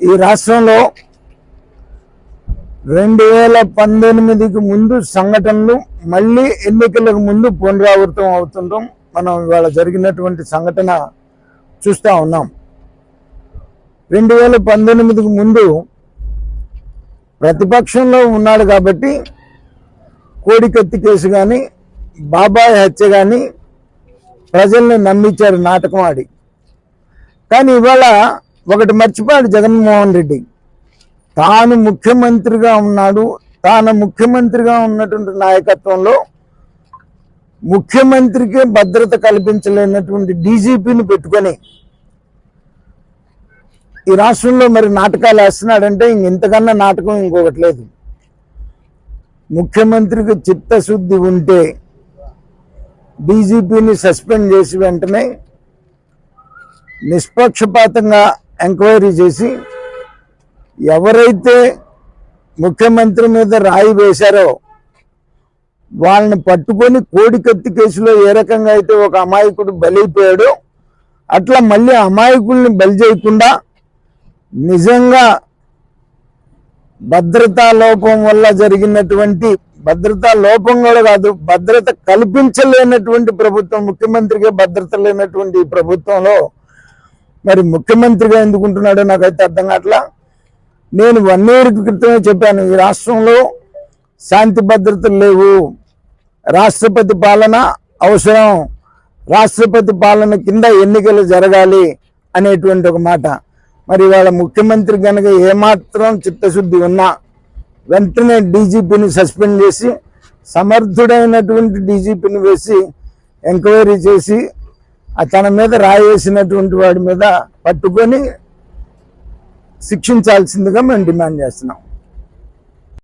ఈ రాష్ట్రంలో రెండు వేల పంతొమ్మిదికి ముందు సంఘటనలు మళ్ళీ ఎన్నికలకు ముందు పునరావృతం అవుతుండడం మనం ఇవాళ జరిగినటువంటి సంఘటన చూస్తూ ఉన్నాం. రెండు వేల పంతొమ్మిదికి ముందు ప్రతిపక్షంలో ఉన్నాడు కాబట్టి కోడికత్తి కేసు కానీ బాబాయ్ హత్య కానీ ప్రజల్ని నమ్మించారు నాటకం ఆడి. కానీ ఇవాళ ఒకటి మర్చిపోయాడు జగన్మోహన్ రెడ్డి. తాను ముఖ్యమంత్రిగా ఉన్నాడు తాను ముఖ్యమంత్రిగా ఉన్నటువంటి నాయకత్వంలో ముఖ్యమంత్రికి భద్రత కల్పించలేనటువంటి డీజీపీని పెట్టుకొని ఈ రాష్ట్రంలో మరి నాటకాలు వేస్తున్నాడంటే ఇంక ఇంతకన్నా నాటకం ఇంకొకటి లేదు. ముఖ్యమంత్రికి చిత్తశుద్ధి ఉంటే డీజీపీని సస్పెండ్ చేసి వెంటనే నిష్పక్షపాతంగా ఎంక్వైరీ చేసి ఎవరైతే ముఖ్యమంత్రి మీద రాయి వేశారో వాళ్ళని పట్టుకొని కోడికత్తి కేసులో ఏ రకంగా అయితే ఒక అమాయకుడు బలైపోయాడో అట్లా మళ్ళీ అమాయకుల్ని బలి చేయకుండా నిజంగా భద్రతా లోపం వల్ల జరిగినటువంటి భద్రతా లోపం కూడా కాదు భద్రత కల్పించలేనటువంటి ప్రభుత్వం ముఖ్యమంత్రిగా భద్రత లేనటువంటి ఈ ప్రభుత్వంలో మరి ముఖ్యమంత్రిగా ఎందుకుంటున్నాడో నాకైతే అర్థం కావట్లా. నేను వన్ ఇయర్ క్రితమే చెప్పాను ఈ రాష్ట్రంలో శాంతి భద్రతలు లేవు. రాష్ట్రపతి పాలన అవసరం. రాష్ట్రపతి పాలన కింద ఎన్నికలు జరగాలి అనేటువంటి ఒక మాట. మరి వాళ్ళ ముఖ్యమంత్రి కనుక ఏమాత్రం చిత్తశుద్ధి ఉన్నా వెంటనే డీజీపీని సస్పెండ్ చేసి సమర్థుడైనటువంటి డీజీపీని వేసి ఎంక్వైరీ చేసి తన మీద రాయేసినటువంటి వాడి మీద పట్టుకొని శిక్షించాల్సిందిగా మేము డిమాండ్ చేస్తున్నాం.